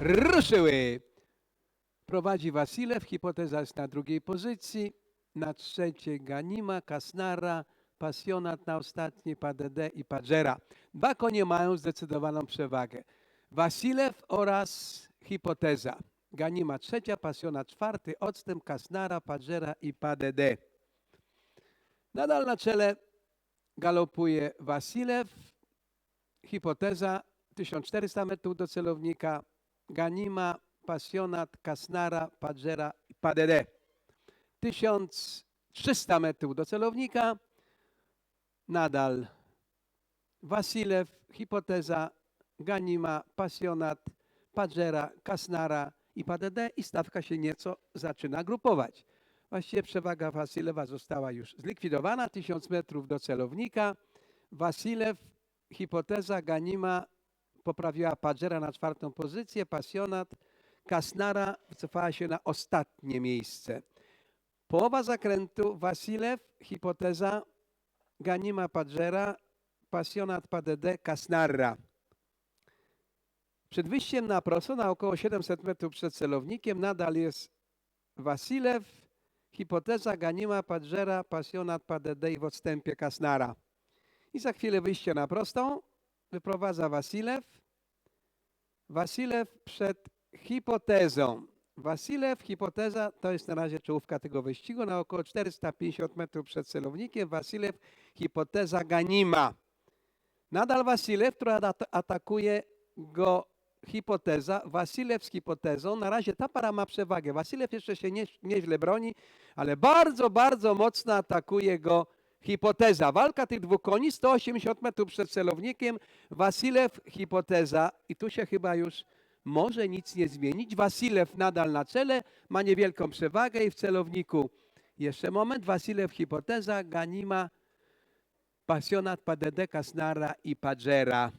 ruszyły. Prowadzi Wasilew, hipoteza jest na drugiej pozycji, na trzeciej Ganima, Kasnara, Pasjonat na ostatniej, PDD i Padżera. Dwa konie mają zdecydowaną przewagę. Wasilew oraz hipoteza. Ganima trzecia, Pasjonat czwarty, odstęp Kasnara, Padżera i PDD. Nadal na czele galopuje Wasilew, hipoteza 1400 metrów do celownika, Ganima, Pasjonat, Kasnara, Padżera i PDD. 1300 metrów do celownika, nadal Wasilew, hipoteza, Ganima, Pasjonat, Padżera, Kasnara i PDD i stawka się nieco zaczyna grupować. Właściwie przewaga Wasilewa została już zlikwidowana, 1000 metrów do celownika. Wasilew, hipoteza, Ganima poprawiła Padżera na czwartą pozycję, Pasjonat, Kasnara wycofała się na ostatnie miejsce. Połowa zakrętu Wasilew, hipoteza, Ganima Padżera, Pasjonat PDD, Kasnara. Przed wyjściem na prosto, na około 700 metrów przed celownikiem, nadal jest Wasilew, hipoteza Ganima Padżera, Pasjonat PDD i w odstępie Kasnara. I za chwilę wyjście na prostą wyprowadza Wasilew. Wasilew przed hipotezą. Wasilew, hipoteza to jest na razie czołówka tego wyścigu. Na około 450 metrów przed celownikiem Wasilew, hipoteza Ganima. Nadal Wasilew, która at- atakuje go hipoteza. Wasilew z hipotezą. Na razie ta para ma przewagę. Wasilew jeszcze się nie, nieźle broni, ale bardzo, bardzo mocno atakuje go hipoteza. Walka tych dwóch koni 180 metrów przed celownikiem. Wasilew, hipoteza. I tu się chyba już może nic nie zmienić. Wasilew nadal na czele, ma niewielką przewagę i w celowniku jeszcze moment. Wasilew, hipoteza, Ganima, Pasjonat, PDD, Kasnara i Padżera.